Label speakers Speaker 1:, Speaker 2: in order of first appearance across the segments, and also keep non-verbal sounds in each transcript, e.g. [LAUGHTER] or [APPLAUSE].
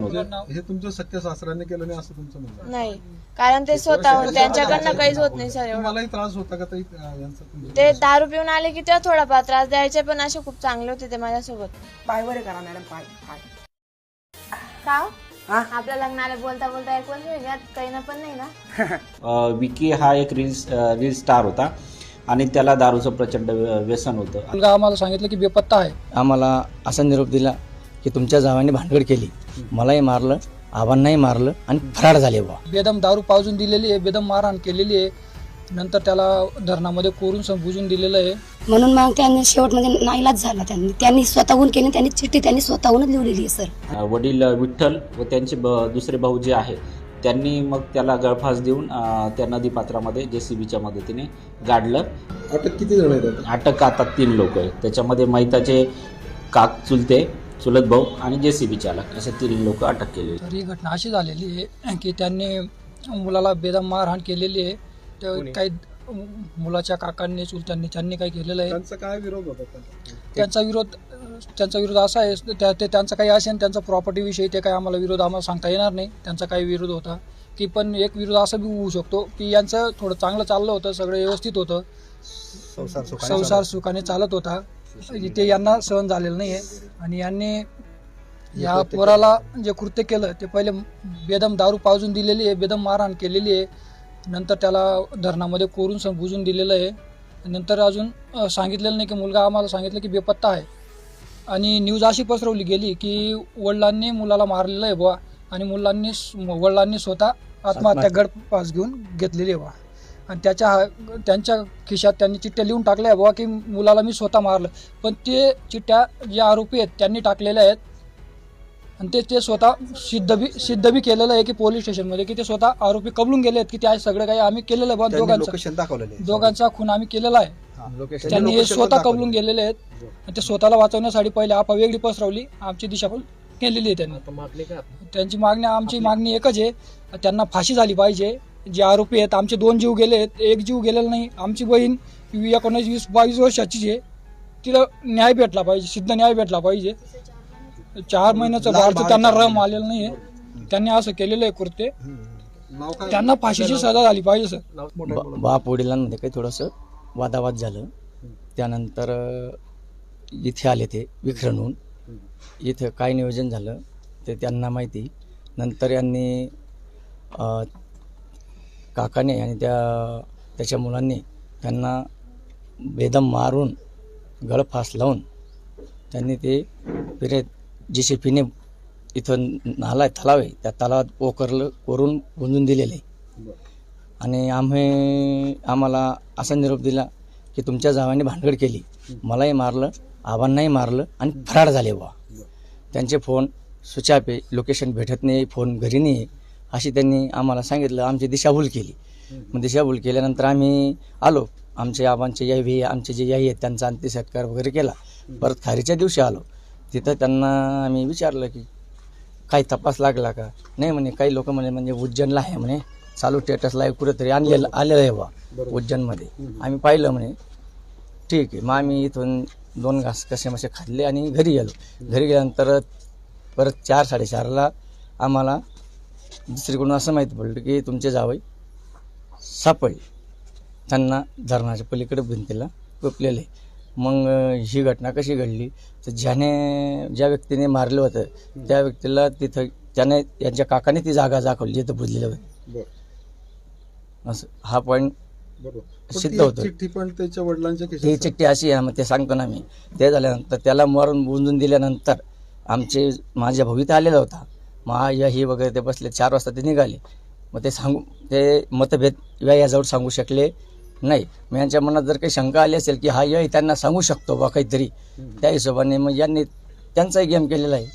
Speaker 1: हे तुमच्या सख्या सासऱ्याने केलं नाही असं तुमचं म्हणणं.
Speaker 2: नाही. कारण ते स्वतःहून त्यांच्याकडनं काहीच होत नाही सर एवढं.
Speaker 1: तुम्हालाही त्रास होता का ताई अं, यांचा तुमच्या-
Speaker 2: ते दारू पिऊन आले की तेव्हा थोडाफार त्रास द्यायचे पण असे खूप चांगले होते ते माझ्यासोबत.
Speaker 3: पाय बरे करा मॅडम पाय पाय.
Speaker 2: का हो?
Speaker 3: हा?
Speaker 2: आपल्या लग्नाला बोलता बोलता ऐकून वेगळ्यात काही ना पण नाही ना? [LAUGHS]
Speaker 4: अ, विकी हा एक रील रील स्टार होता आणि त्याला दारूचं प्रचंड व्य- व्यसन होतं.
Speaker 5: मुलगा आम्हाला सांगितलं की बेपत्ता आहे.
Speaker 6: आम्हाला असा निरोप दिला की तुमच्या जावाने भानगड केली. मलाही मारलं आबांनाही मारलं आणि फरार झाले बा
Speaker 5: बेदम दारू पाजून दिलेली आहे बेदम मारहाण केलेली आहे. नंतर त्याला धरणामध्ये कोरून समजून दिलेलं आहे.
Speaker 7: म्हणून मग त्यांनी शेवटमध्ये नाईलाज झाला त्यांनी. त्यांनी स्वतःहून केली त्यांनी चिठ्ठी त्यांनी स्वतःहूनच लिहिलेली आहे सर.
Speaker 4: वडील विठ्ठल व त्यांचे ब दुसरे भाऊ जे आहे त्यांनी मग त्याला गळफास देऊन अ, त्या नदीपात्रामध्ये जे सी बीच्या मदतीने गाडलं.
Speaker 1: अटक किती जण आहेत आता?
Speaker 4: अटक आता तीन लोक आहेत. त्याच्यामध्ये मैताचे काक चुलते चुलत भाऊ आणि जे सी बी चालक असे तीन लोक अटक केलेली
Speaker 5: तर ही घटना अशी झालेली आहे की त्यांनी मुलाला बेदम मारहाण केलेली आहे. तर काही मुलाच्या काकांनी चुलत्यांनी त्यांनी काय केलेलं आहे.
Speaker 1: त्यांचा काय विरोध होता त्यांचा?
Speaker 5: त्यांचा विरोध त्यांचा विरोध असा आहे त्या ते त्यांचा काही असेल त्यांचा प्रॉपर्टीविषयी ते काही आम्हाला विरोध आम्हाला सांगता येणार नाही. त्यांचा काही विरोध होता. की पण एक विरोध असा बी होऊ शकतो की यांचं थोडं चांगलं चाललं होतं सगळं व्यवस्थित होतं. संसार सुखाने चालत होता. इथे यांना सहन झालेलं नाही आहे आणि यांनी या पोराला जे कृत्य केलं ते पहिले बेदम दारू पाजून दिलेली आहे बेदम मारहाण केलेली आहे. नंतर त्याला धरणामध्ये कोरून बुजून दिलेलं आहे. नंतर अजून सांगितलेलं नाही की मुलगा आम्हाला सांगितलं की बेपत्ता आहे. आणि न्यूज अशी पसरवली गेली की वडिलांनी मुलाला मारलेलं आहे बुवा. आणि मुलांनी वडिलांनी स्वतः आत्महत्या गडपास घेऊन घेतलेली आहे बुवा. आणि त्याच्या हा- त्यांच्या खिशात त्यांनी चिठ्ठ्या लिहून टाकल्या बुवा की मुलाला मी स्वतः मारलं. पण ते चिठ्ठ्या जे आरोपी आहेत त्यांनी टाकलेल्या आहेत. आणि ते ते स्वतः सिद्ध बी सिद्ध बी केलेलं आहे की पोलीस स्टेशनमध्ये की ते स्वतः आरोपी कबलून गेले आहेत की ते सगळं काही आम्ही केलेलं आहे बुवा दोघांचं. दोघांचा खून आम्ही केलेला आहे. त्यांनी हे स्वतः कबलून गेलेले आहेत. आणि ते स्वतःला वाचवण्यासाठी पहिले आपा वेगळी पसरवली आमची दिशाभूल केलेली आहे त्यांनी. त्यांची मागणी आमची मागणी एकच आहे. त्यांना फाशी झाली पाहिजे. जे आरोपी आहेत आमचे दोन जीव गेले आहेत एक जीव गेलेला नाही. आमची बहीण एकोणीस वीस बावीस वर्षाची आहे. तिला न्याय भेटला पाहिजे सिद्ध न्याय भेटला पाहिजे. चार महिन्याचं बाळ तर त्यांना रम आलेलं नाही आहे. त्यांनी असं केलेलं आहे कृत्य
Speaker 1: काय?
Speaker 5: त्यांना फाशीची सजा झाली पाहिजे सर.
Speaker 6: बाप वडिलांमध्ये काही थोडंसं वादावाद झालं. त्यानंतर इथे आले ते विखरणून. इथं काय नियोजन झालं ते त्यांना माहिती. नंतर यांनी काकाने आणि त्या त्याच्या मुलांनी त्यांना बेदम मारून गळफास लावून त्यांनी ते पिरे जे पीने इथं नाला आहे तलाव आहे त्या तलावात पोकरलं कोरून गुंजून दिलेले आणि आम्ही आम्हाला असा निरोप दिला की तुमच्या जावाने भानगड केली. मलाही मारलं आबांनाही मारलं आणि फरार झाले बा त्यांचे फोन सुचापे आहे लोकेशन भेटत नाही फोन घरी नाही. आहे अशी त्यांनी आम्हाला सांगितलं आमची दिशाभूल केली. मग दिशाभूल केल्यानंतर आम्ही आलो. आमचे आबांचे याई आमचे जे याई आहेत त्यांचा अंत्यसत्कार वगैरे केला. परत खारीच्या दिवशी आलो. तिथं त्यांना आम्ही विचारलं की काही तपास लागला का? नाही म्हणे काही लोक म्हणे म्हणजे उज्जैनला आहे म्हणे. चालू स्टेटस लाईव्ह कुठेतरी आणलेलं आलेलं आहे बा उज्जैनमध्ये. आम्ही पाहिलं म्हणे ठीक आहे. मग आम्ही इथून दोन घास कसे मसे खाल्ले आणि घरी गेलो घरी गेल्यानंतर परत चार साडेचारला आम्हाला दुसरीकडून असं माहिती पडलं की तुमचे जावई सापडले त्यांना धरणाच्या पलीकडे भिंतीला कोपलेले मग अं, ही घटना कशी घडली? तर ज्याने ज्या व्यक्तीने मारलं होतं त्या व्यक्तीला तिथं त्याने यांच्या काकाने ती जागा दाखवली जिथं बुजलेलं होतं. असं हा पॉईंट सिद्ध
Speaker 1: ती
Speaker 6: होतं.
Speaker 1: चिठ्ठी पण त्याच्या वडिलांच्या
Speaker 6: ही चिठ्ठी अशी आहे मग ते सांगतो ना मी. ते झाल्यानंतर त्याला मरून बुंजून दिल्यानंतर आमचे माझ्या भवित आलेला होता. मग हा या ही वगैरे ते बसले. चार वाजता ते निघाले. मग ते सांगू ते मतभेद या याजवळ सांगू शकले नाही. मग यांच्या मनात जर काही शंका आली असेल की हा यय त्यांना सांगू शकतो बा काहीतरी. त्या हिशोबाने मग यांनी त्यांचाही गेम केलेला आहे.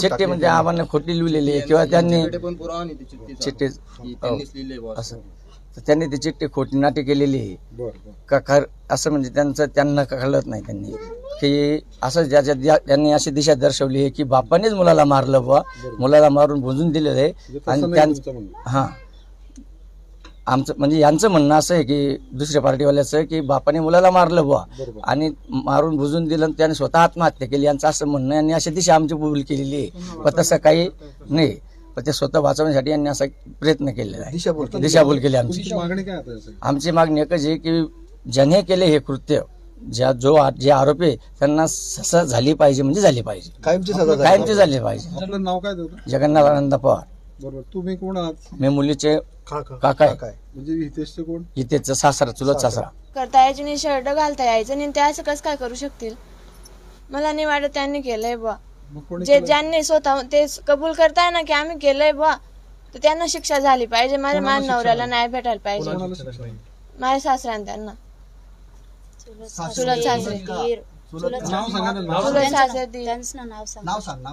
Speaker 1: चिठ्ठी
Speaker 6: म्हणजे आम्हाला खोटी लिहिलेली आहे किंवा त्यांनी चिठ्ठी. असं. तर त्यांनी ती चिठ्ठी खोटी नाटी केलेली आहे. का खर असं म्हणजे त्यांचं त्यांना कळत नाही त्यांनी. की असं ज्याच्या ज्या- त्यांनी अशी दिशा दर्शवली आहे की बापानेच मुलाला मारलं बुवा. मुलाला मारून भुंजून दिलेलं आहे.
Speaker 1: म्हणजे
Speaker 6: आणि त्यां हां. आमचं म्हणजे यांचं म्हणणं असं आहे की दुसऱ्या पार्टीवाल्याचं की बापाने मुलाला मारलं बुवा. आणि मारून बुजून दिलं आणि त्याने स्वतः आत्महत्या केली. यांचं असं म्हणणं आणि अशा दिशा आमची कबूल केलेली आहे. पण तसं काही नाही. पण ते स्वतः वाचवण्यासाठी यांनी असा प्रयत्न केलेला आहे.
Speaker 1: दिशाभूल
Speaker 6: केली. आमची.
Speaker 1: मागणी काय?
Speaker 6: आमची मागणी एकच आहे की ज्याने केले हे कृत्य ज्या जो आ- जे आरोपी आहे, त्यांना सजा झाली पाहिजे म्हणजे झाली पाहिजे.
Speaker 8: कायमची सजा झाली.
Speaker 6: कायमचे झाले पाहिजे.
Speaker 1: आपलं नाव काय
Speaker 6: जगन्नाथ आनंद पवार.
Speaker 1: बरोबर. तुम्ही कोण आहात?
Speaker 6: मी मुलीचे
Speaker 8: काका.
Speaker 6: आहे.
Speaker 1: म्हणजे हितेशचे कोण?
Speaker 6: इथेच सासरा चुलत सासरा.
Speaker 2: करता यायचे नाही शर्ट घालता यायचं नाही ते असं कसं काय करू शकतील? मला नाही वाटत त्यांनी केलंय
Speaker 1: मग कोणी
Speaker 2: जे
Speaker 1: केलं?
Speaker 2: ज्यांनी स्वतः ते कबूल करताय ना की आम्ही केलंय बुवा तर त्यांना शिक्षा झाली पाहिजे. माझ्या
Speaker 1: कोणाला शिक्षा
Speaker 2: नवऱ्याला
Speaker 1: झाली?
Speaker 2: न्याय भेटायला पाहिजे.
Speaker 1: कोणाला शिक्षा आहे?
Speaker 2: माझ्या सासऱ्याने त्यांना. चुलत सासरे
Speaker 1: नाव सांगा ना नाव
Speaker 2: चुलत सासरे ती
Speaker 8: नाव सांग. नाव सांग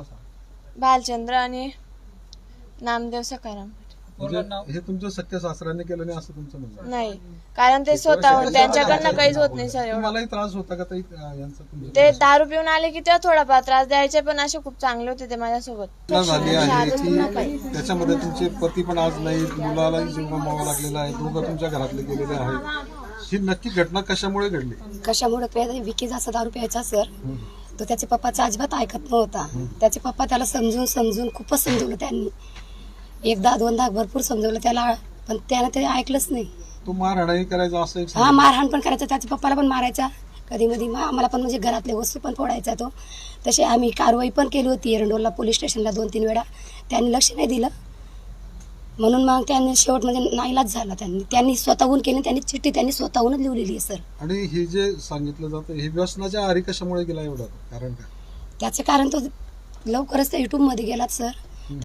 Speaker 2: भालचंद्र आणि नामदेव सकाराम
Speaker 1: म्हणजे हे तुमच्या सख्या सासऱ्याने केलं नाही असं तुमचं म्हणणं आहे.
Speaker 2: नाही कारण ते स्वतःहून त्यांच्याकडनं काहीच होत नाही सर एवढं.
Speaker 1: तुम्हालाही त्रास होता का ताई अं, यांचा तुमच्या?
Speaker 2: ते दारू पिऊन आले की तेव्हा थोडाफार त्रास द्यायचे पण असे खूप चांगले होते ते माझ्यासोबत.
Speaker 1: घटना झाली आहे की त्याच्यामध्ये तुमचे पती पण आज नाही मुलालाही जीव गमवावा लागलेला आहे दोघं तुमच्या घरातले गेलेले आहेत. ही नक्की घटना कशामुळे घडली?
Speaker 7: कशामुळे? विकी जास्त दारू प्यायचा सर. तो त्याच्या पप्पाचा अजिबात ऐकत नव्हता. त्याचे पप्पा त्याला समजून समजून खूपच समजवलं त्यांनी. एकदा दोनदा भरपूर समजवलं त्याला पण त्यानं ते ऐकलंच नाही.
Speaker 1: तो मारहाणही करायचा असं एक
Speaker 7: हा मारहाण पण करायचा त्याच्या पप्पाला पण मारायचा. कधी मधी मा- आम्हाला पण म्हणजे घरातले वस्तू पण फोडायचा तो. तसे आम्ही कारवाई पण केली होती एरंडोलला पोलीस स्टेशनला दोन तीन वेळा. त्यांनी लक्ष नाही दिलं. म्हणून मग त्यांनी शेवट म्हणजे नाईलाच झाला त्यांनी. त्यांनी स्वतःहून केली त्यांनी चिठ्ठी त्यांनी स्वतःहूनच लिहिलेली आहे सर.
Speaker 1: आणि हे जे सांगितलं जातं हे व्यसनाच्या आरी कशामुळे गेला एवढं? कारण काय?
Speaker 7: त्याचं कारण तो लवकरच त्या युट्यूबमध्ये गेलात सर.